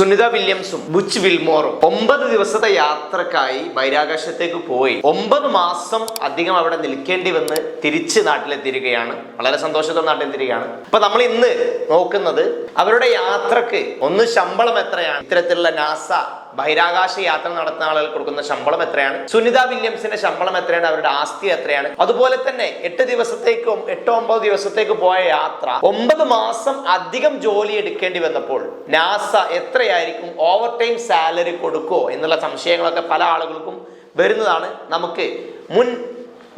Sunitha വില്യംസും Butch വിൽമോറും ഒമ്പത് ദിവസത്തെ യാത്രക്കായി ബഹിരാകാശത്തേക്ക് പോയി. ഒമ്പത് മാസം അധികം അവിടെ നിൽക്കേണ്ടി വന്ന് തിരിച്ച് നാട്ടിലെത്തിയിരിക്കുകയാണ്. വളരെ സന്തോഷത്തോടെ നാട്ടിലെത്തിയിരിക്കുകയാണ്. അപ്പൊ നമ്മൾ ഇന്ന് നോക്കുന്നത് അവരുടെ യാത്രയ്ക്ക് ഒന്ന് ശമ്പളം എത്രയാണ്? ഇത്തരത്തിലുള്ള നാസ ബഹിരാകാശ യാത്ര നടത്തുന്ന ആളുകൾ കൊടുക്കുന്ന ശമ്പളം എത്രയാണ്? സുനിത വില്യംസിന്റെ ശമ്പളം എത്രയാണ്? അവരുടെ ആസ്തി എത്രയാണ്? അതുപോലെ തന്നെ എട്ട് ദിവസത്തേക്കും എട്ടോ ഒമ്പത് ദിവസത്തേക്ക് പോയ യാത്ര ഒമ്പത് മാസം അധികം ജോലി എടുക്കേണ്ടി വന്നപ്പോൾ നാസ എത്രയായിരിക്കും? ഓവർ ടൈം സാലറി കൊടുക്കുമോ എന്നുള്ള സംശയങ്ങളൊക്കെ പല ആളുകൾക്കും വരുന്നതാണ്. നമുക്ക് മുൻ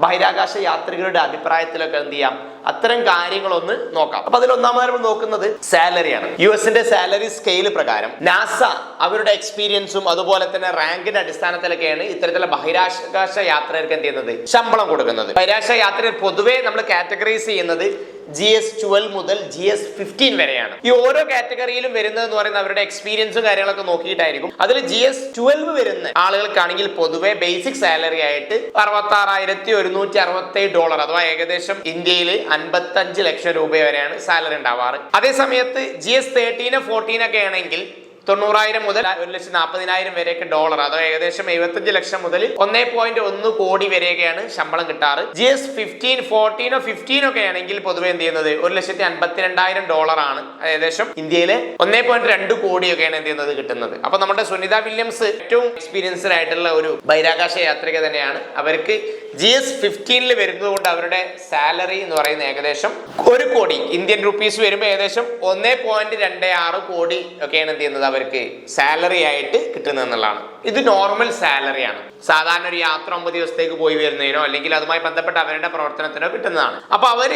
ബഹിരാകാശ യാത്രികരുടെ അഭിപ്രായത്തിലൊക്കെ എന്ത് ചെയ്യാം? അത്തരം കാര്യങ്ങളൊന്ന് നോക്കാം. അപ്പൊ അതിൽ ഒന്നാമതായി നമ്മൾ നോക്കുന്നത് സാലറിയാണ്. യു എസിന്റെ സാലറി സ്കെയിൽ പ്രകാരം നാസ അവരുടെ എക്സ്പീരിയൻസും അതുപോലെ തന്നെ റാങ്കിന്റെ അടിസ്ഥാനത്തിലൊക്കെയാണ് ഇത്തരത്തിലുള്ള ബഹിരാകാശ യാത്രകർക്ക് എന്ത് ചെയ്യുന്നത്? ശമ്പളം കൊടുക്കുന്നത്. ബഹിരാകാശ യാത്രയിൽ പൊതുവേ നമ്മൾ കാറ്റഗറൈസ് ചെയ്യുന്നത് ജി എസ് ട്വൽവ് മുതൽ ജി എസ് ഫിഫ്റ്റീൻ വരെയാണ്. ഈ ഓരോ കാറ്റഗറിയിലും വരുന്നത് എന്ന് പറയുന്നത് അവരുടെ എക്സ്പീരിയൻസും കാര്യങ്ങളൊക്കെ നോക്കിയിട്ടായിരിക്കും. അതിൽ ജി എസ് ട്വൽവ് വരുന്ന ആളുകൾക്കാണെങ്കിൽ പൊതുവെ ബേസിക് സാലറി ആയിട്ട് അറുപത്തി ആറായിരത്തി ഒരുന്നൂറ്റി അറുപത്തി ഡോളർ അഥവാ ഏകദേശം ഇന്ത്യയിൽ അൻപത്തി ലക്ഷം രൂപ വരെയാണ് സാലറി ഉണ്ടാവാറ്. അതേസമയത്ത് ജി എസ് തേർട്ടീന് ഫോർട്ടീൻ ഒക്കെ ആണെങ്കിൽ തൊണ്ണൂറായിരം മുതൽ ഒരു ലക്ഷം നാൽപ്പതിനായിരം വരെയൊക്കെ ഡോളർ അതോ ഏകദേശം എഴുപത്തഞ്ച് ലക്ഷം മുതൽ ഒന്നേ പോയിന്റ് ഒന്ന് കോടി വരെയൊക്കെയാണ് ശമ്പളം കിട്ടാറ്. ജി എസ് ഫിഫ്റ്റീൻ ഫോർട്ടീനോ ഫിഫ്റ്റീനോ ഒക്കെ ആണെങ്കിൽ പൊതുവെ എന്ത് ചെയ്യുന്നത്? ഒരു ലക്ഷത്തി അൻപത്തിരണ്ടായിരം ഡോളർ ആണ് ഏകദേശം ഇന്ത്യയിൽ ഒന്നേ പോയിന്റ് രണ്ട് കോടിയൊക്കെയാണ് എന്ത് ചെയ്യുന്നത്? കിട്ടുന്നത്. അപ്പൊ നമ്മുടെ സുനിത വില്യംസ് ഏറ്റവും എക്സ്പീരിയൻസ്ഡ് ആയിട്ടുള്ള ഒരു ബഹിരാകാശ യാത്രിക തന്നെയാണ്. അവർക്ക് ജി എസ് ഫിഫ്റ്റീനിൽ വരുന്നത് കൊണ്ട് അവരുടെ സാലറി എന്ന് പറയുന്നത് ഏകദേശം ഒരു കോടി. ഇന്ത്യൻ റുപ്പീസ് വരുമ്പോൾ ഏകദേശം ഒന്നേ പോയിന്റ് രണ്ട് ആറ് കോടി ഒക്കെയാണ് എന്ത് ചെയ്യുന്നത്? അവർക്ക് സാലറി ആയിട്ട് കിട്ടുന്നത് എന്നുള്ളതാണ് ഇത് നോർമൽ സാലറിയാണ് സാധാരണ ഒരു യാത്ര ഒമ്പത് ദിവസത്തേക്ക് പോയി വരുന്നതിനോ അല്ലെങ്കിൽ അതുമായി ബന്ധപ്പെട്ട അവരുടെ പ്രവർത്തനത്തിനോ കിട്ടുന്നതാണ്. അപ്പൊ അവർ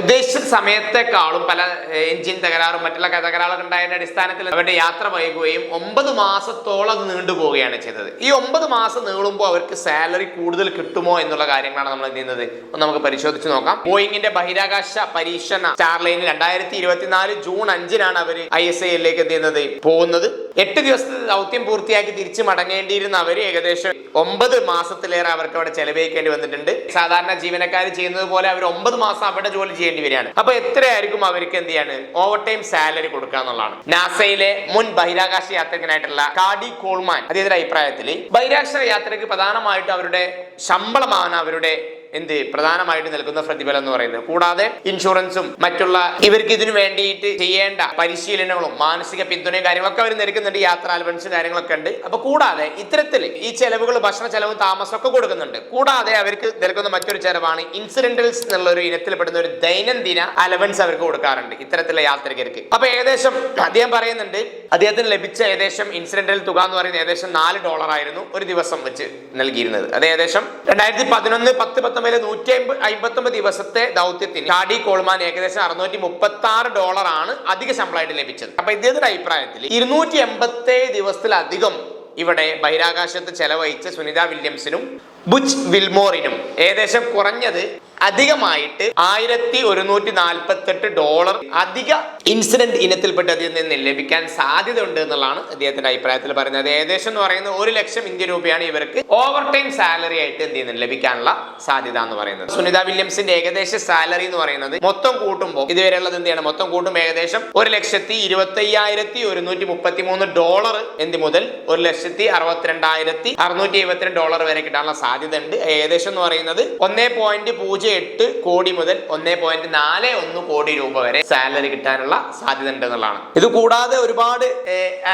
ഉദ്ദേശിച്ച സമയത്തെക്കാളും പല എഞ്ചിൻ തകരാറും മറ്റുള്ള തകരാറുകൾ ഉണ്ടായതിന്റെ അടിസ്ഥാനത്തിൽ അവരുടെ യാത്ര വൈകുകയും ഒമ്പത് മാസത്തോളം അത് നീണ്ടുപോവുകയാണ് ചെയ്തത്. ഈ ഒമ്പത് മാസം നീളുമ്പോൾ അവർക്ക് സാലറി കൂടുതൽ കിട്ടുമോ എന്നുള്ള കാര്യങ്ങളാണ് നമ്മൾ ചെയ്യുന്നത്? നമുക്ക് പരിശോധിച്ച് നോക്കാം. ബോയിങ്ങിന്റെ ബഹിരാകാശ പരീക്ഷണ ചാർലൈൻ രണ്ടായിരത്തി ഇരുപത്തിനാല് ജൂൺ അഞ്ചിനാണ് അവർ ഐ എസ് ഐയിലേക്ക് എന്ത് ചെയ്യുന്നത്? പോകുന്നത്. എട്ട് ദിവസത്തെ ദൗത്യം പൂർത്തിയാക്കി തിരിച്ചു മടങ്ങേണ്ടിയിരുന്ന അവർ ഏകദേശം ഒമ്പത് മാസത്തിലേറെ അവർക്ക് അവിടെ ചെലവഴിക്കേണ്ടി വന്നിട്ടുണ്ട്. സാധാരണ ജീവനക്കാർ ചെയ്യുന്നത് പോലെ അവർ ഒമ്പത് മാസം അവിടെ ജോലി ചെയ്യേണ്ടി വരികയാണ്. അപ്പൊ എത്രയായിരിക്കും അവർക്ക് എന്ത് ചെയ്യാണ് ഓവർ ടൈം സാലറി കൊടുക്കുക എന്നുള്ളതാണ്. നാസയിലെ മുൻ ബഹിരാകാശ യാത്രികനായിട്ടുള്ള കാഡി കോൾമാൻ അദ്ദേഹത്തിന്റെ അഭിപ്രായത്തിൽ ബഹിരാകാശ യാത്രയ്ക്ക് പ്രധാനമായിട്ടും അവരുടെ ശമ്പളമാണ് അവരുടെ എന്ത് പ്രധാനമായിട്ട് നിൽക്കുന്ന പ്രതിഫലം എന്ന് പറയുന്നത്. കൂടാതെ ഇൻഷുറൻസും മറ്റുള്ള ഇവർക്ക് ഇതിനു വേണ്ടിയിട്ട് ചെയ്യേണ്ട പരിശീലനങ്ങളും മാനസിക പിന്തുണയും കാര്യങ്ങളൊക്കെ അവർ നിൽക്കുന്നുണ്ട് യാത്ര അലവൻസ് കാര്യങ്ങളൊക്കെ ഉണ്ട്. അപ്പൊ കൂടാതെ ഇത്തരത്തിൽ ഈ ചെലവുകൾ ഭക്ഷണ ചെലവും താമസം ഒക്കെ കൊടുക്കുന്നുണ്ട്. കൂടാതെ അവർക്ക് നിൽക്കുന്ന മറ്റൊരു ചെലവാണ് ഇൻസിഡന്റൽസ് എന്നുള്ള ഒരു ഇനത്തിൽപ്പെടുന്ന ഒരു ദൈനംദിന അലവൻസ് അവർക്ക് കൊടുക്കാറുണ്ട് ഇത്തരത്തിലുള്ള യാത്രികർക്ക്. അപ്പൊ ഏകദേശം അദ്ദേഹം പറയുന്നുണ്ട് അദ്ദേഹത്തിന് ലഭിച്ച ഏകദേശം ഇൻസിഡന്റൽ തുക എന്ന് പറയുന്നത് ഏകദേശം നാല് ഡോളർ ആയിരുന്നു ഒരു ദിവസം വെച്ച് നൽകിയിരുന്നത്. അത് ഏകദേശം രണ്ടായിരത്തി പതിനൊന്ന് പത്ത് പത്തൊമ്പതിലെ നൂറ്റി അമ്പത് അമ്പത്തൊമ്പത് ദിവസത്തെ ദൗത്യത്തിന് ഷാഡി കോൾമാൻ ഏകദേശം അറുന്നൂറ്റി മുപ്പത്തി ആറ് ഡോളർ ആണ് അധിക ശമ്പളമായിട്ട് ലഭിച്ചത്. അപ്പൊ ഇദ്ദേഹത്തിന്റെ അഭിപ്രായത്തിൽ ഇരുന്നൂറ്റി എൺപത്തി ദിവസത്തിലധികം ഇവിടെ ബഹിരാകാശത്ത് ചെലവഴിച്ച സുനിത വില്യംസിനും ബുച്ച് വിൽമോറിനും ഏകദേശം കുറഞ്ഞത് അധികമായിട്ട് ആയിരത്തി ഒരുന്നൂറ്റി നാൽപ്പത്തെട്ട് ഡോളർ അധിക ഇൻസിഡന്റ് ഇനത്തിൽപ്പെട്ട് അതിൽ നിന്ന് ലഭിക്കാൻ സാധ്യത ഉണ്ട് എന്നുള്ളതാണ് അദ്ദേഹത്തിന്റെ അഭിപ്രായത്തിൽ പറയുന്നത്. ഏകദേശം എന്ന് പറയുന്നത് ഒരു ലക്ഷം ഇന്ത്യൻ രൂപയാണ് ഇവർക്ക് ഓവർ ടൈം സാലറി ആയിട്ട് എന്ത് ചെയ്യുന്നത്? ലഭിക്കാനുള്ള സാധ്യത എന്ന് പറയുന്നത്. സുനിത വില്യംസിന്റെ ഏകദേശ സാലറി എന്ന് പറയുന്നത് മൊത്തം കൂട്ടുമ്പോൾ ഇതുവരെയുള്ളത് എന്ത് ചെയ്യണം? മൊത്തം കൂട്ടുമ്പോൾ ഏകദേശം ഒരു ലക്ഷത്തി ഇരുപത്തി അയ്യായിരത്തി ഒരുന്നൂറ്റി മുപ്പത്തി മൂന്ന് ഡോളർ എന്ത് മുതൽ ഒരു ലക്ഷത്തി അറുപത്തിരണ്ടായിരത്തി അറുന്നൂറ്റി എഴുപത്തിരണ്ട് ഡോളർ വരെ കിട്ടാനുള്ള സാധ്യത ഉണ്ട് ഏകദേശം എന്ന് പറയുന്നത് ഒന്നേ പോയിന്റ് പൂജ്യം എട്ട് കോടി മുതൽ ഒന്നേ പോയിന്റ് നാല് ഒന്ന് കോടി രൂപ വരെ സാലറി കിട്ടാനുള്ള സാധ്യത ഉണ്ട് എന്നുള്ളതാണ്. ഇത് കൂടാതെ ഒരുപാട്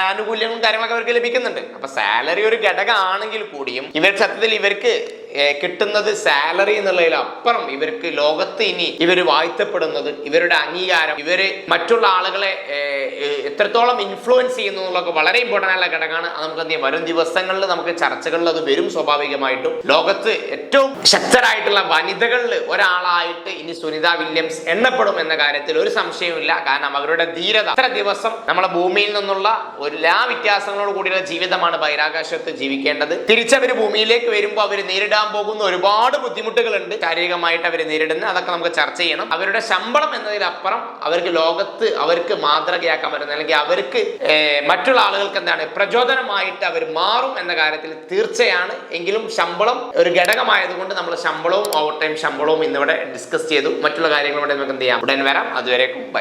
ആനുകൂല്യങ്ങളും കാര്യങ്ങളൊക്കെ അവർക്ക് ലഭിക്കുന്നുണ്ട്. അപ്പൊ സാലറി ഒരു ഘടകമാണെങ്കിൽ കൂടിയും ഇവർ സത്യത്തിൽ ഇവർക്ക് കിട്ടുന്നത് സാലറി എന്നുള്ളതിൽ അപ്പുറം ഇവർക്ക് ലോകത്ത് ഇനി ഇവർ വാഴ്ത്തപ്പെടുന്നത് ഇവരുടെ അംഗീകാരം ഇവർ മറ്റുള്ള ആളുകളെ എത്രത്തോളം ഇൻഫ്ലുവൻസ് ചെയ്യുന്നു എന്നുള്ളത് വളരെ ഇമ്പോർട്ടന്റ് ആയിട്ടുള്ള ഘടകമാണ്. നമുക്ക് എന്ത് വരും ദിവസങ്ങളിൽ നമുക്ക് ചർച്ചകളിൽ അത് വരും സ്വാഭാവികമായിട്ടും. ലോകത്ത് ഏറ്റവും ശക്തരായിട്ടുള്ള വനിതകളിൽ ഒരാളായിട്ട് ഇനി സുനിത വില്യംസ് എണ്ണപ്പെടും എന്ന കാര്യത്തിൽ ഒരു സംശയവുമില്ല. കാരണം അവരുടെ ധീരത അത്ര ദിവസം നമ്മുടെ ഭൂമിയിൽ നിന്നുള്ള എല്ലാ വ്യത്യാസങ്ങളോട് കൂടിയുള്ള ജീവിതമാണ് ബഹിരാകാശത്ത് ജീവിക്കേണ്ടത്. തിരിച്ചവർ ഭൂമിയിലേക്ക് വരുമ്പോൾ അവർ നേരിടാൻ പോകുന്ന ഒരുപാട് ബുദ്ധിമുട്ടുകളുണ്ട്. ശാരീരികമായിട്ട് അവർ നേരിടുന്ന അതൊക്കെ നമുക്ക് ചർച്ച ചെയ്യണം. അവരുടെ ശമ്പളം എന്നതിലപ്പുറം അവർക്ക് ലോകത്ത് അവർക്ക് മാതൃകയാക്കാൻ പറ്റുന്ന അല്ലെങ്കിൽ അവർക്ക് മറ്റുള്ള ആളുകൾക്ക് എന്താണ് പ്രചോദനമായിട്ട് അവർ മാറും എന്ന കാര്യത്തിൽ തീർച്ചയാണ്. എങ്കിലും ശമ്പളം ഒരു ഘടകമായതുകൊണ്ട് നമ്മൾ ശമ്പളവും ഓവർ ടൈം ശമ്പളവും ഇന്നിവിടെ ഡിസ്കസ് ചെയ്തു. മറ്റുള്ള കാര്യങ്ങളോടെ നമുക്ക് എന്ത് ചെയ്യാം? ഉടൻ വരാം. അതുവരേക്കും ബൈ.